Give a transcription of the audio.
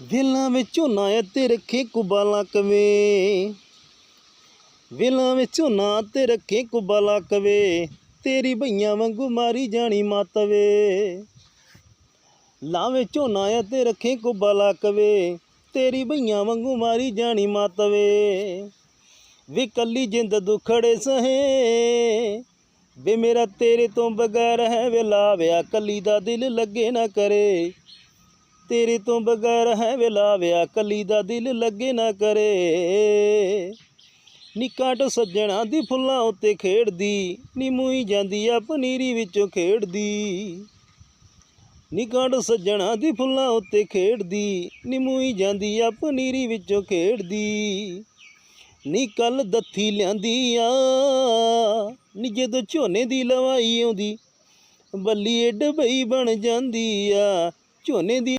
ਵੇਲਾਂ ਵਿੱਚ ਝੋਨਾ ਐ ਤੇ ਰੱਖੇ ਕੁਬਾਲਾ ਕਵੇ। ਵੇਲਾਂ ਵਿੱਚ ਝੋਨਾ ਤੇ ਰੱਖੇ ਕੁਬਾਲਾ ਕਵੇ, ਤੇਰੀ ਭਈਆਂ ਵਾਂਗੂ ਮਾਰੀ ਜਾਣੀ ਮਾਤਵੇ ਲਾਵੇਂ ਝੋਨਾ ਐ ਤੇ ਰੱਖੇ ਕੁਬਾਲਾ ਕਵੇ, ਤੇਰੀ ਭਈਆਂ ਵਾਂਗੂ ਮਾਰੀ ਜਾਣੀ ਮਾਤਵੇ ਵੀ। ਕੱਲੀ ਜਿੰਦ ਦੁਖੜੇ ਸਹੇ, ਵੇ ਮੇਰਾ ਤੇਰੇ ਤੋਂ ਬਗੈਰ ਹੈ ਵੇਲਾ ਵਿਆ ਕੱਲੀ ਦਾ ਦਿਲ ਲੱਗੇ ਨਾ ਕਰੇ। ਤੇਰੇ ਤੋਂ ਬਗੈਰ ਹੈ ਵੇਲਾ ਵਿਆ ਕੱਲੀ ਦਾ ਦਿਲ ਲੱਗੇ ਨਾ ਕਰੇ। ਨਿਕਾਟ ਸੱਜਣਾ ਦੀ ਫੁੱਲਾਂ ਉੱਤੇ ਖੇਡਦੀ, ਨੀ ਜਾਂਦੀ ਆ ਪਨੀਰੀ ਵਿੱਚੋਂ ਖੇਡਦੀ। ਨਿਕਾਟ ਸੱਜਣਾ ਦੀ ਫੁੱਲਾਂ ਉੱਤੇ ਖੇਡਦੀ, ਨੀ ਜਾਂਦੀ ਆ ਪਨੀਰੀ ਵਿੱਚੋਂ ਖੇਡਦੀ। ਨੀ ਕੱਲ ਦੱਥੀ ਲਿਆਂਦੀ ਆ, ਨੀ ਜਦੋਂ ਝੋਨੇ ਦੀ ਲਵਾਈ ਆਉਂਦੀ, ਬੱਲੀ ਏ ਡਬਈ ਬਣ ਜਾਂਦੀ ਆ, ਝੋਨੇ ਦੀ